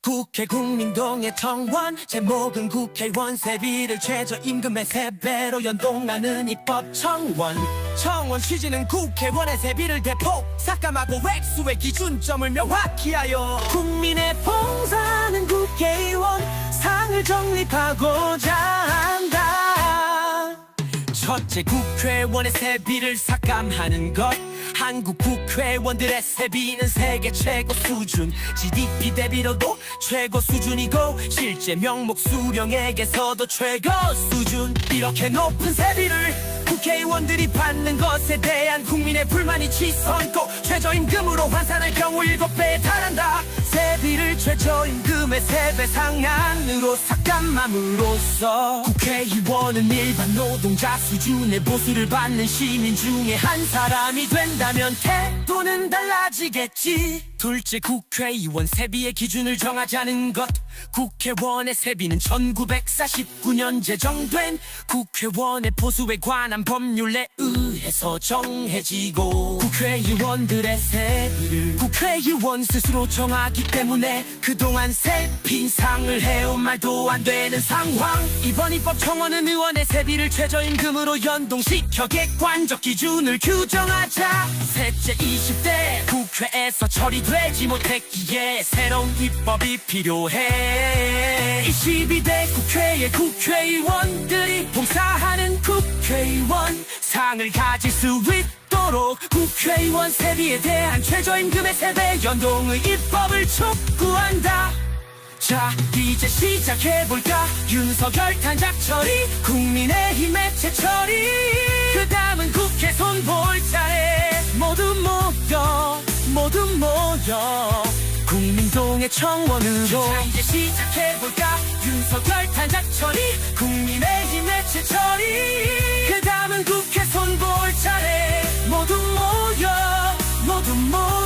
국회 국민동의 청원 제목은 국회의원 세비를 최저임금의 세배로 연동하는 입법 청원. 청원 취지는 국회의원의 세비를 대폭 삭감하고 액수의 기준점을 명확히 하여 국민의 봉사하는 국회의원 상을 정립하고자 첫째 국회의원의 세비를 삭감하는 것? 한국 국회의원들의 세비는 세계 최고 수준. GDP 대비로도 최고 수준이고 실제 명목 수령액에서도 최고 수준. 이렇게 높은 세비를 국회의원들이 받는 것에 대한 국민의 불만이 치솟고 최저임금으로 환산할 경우 7배에 달한다. 세비를 최저임금 의 3배 상한으로 삭감함으로써 국회의원은 일반 노동자 수준의 보수를 받는 시민 중에 한 사람이 된다면 태도는 달라지겠지. 둘째 국회의원 세비의 기준을 정하자는 것. 국회의원의 세비는 1949년 제정된 국회의원의 보수에 관한 법률에 의해서 정해지고 국회의원들의 세비를 국회의원 스스로 정하기 때문에 그동안 세 빈상을 해온 말도 안 되는 상황. 이번 입법 청원은 의원의 세비를 최저임금으로 연동시켜 객관적 기준을 규정하자. 셋째 20대 국회에서 처리되지 못했기에 새로운 입법이 필요해. 22대 국회의 국회의원들이 봉사하는 국회의원 상을 가질 수 있도록 국회의원 세비에 대한 최저임금의 세배 연동의 입법을 촉구한다 자 이제 시작해볼까? 윤석열 탄작 처리 국민의힘의 채처리. 그 다음은 국회 손볼 차례 모두 모여 모두 모여. 국민동의 청원으로. 자 이제 시작해볼까? 윤석열 탄작 처리 국민의힘의 채처리. 그 다음은 국회 손볼 차례 모두 모여 모두 모여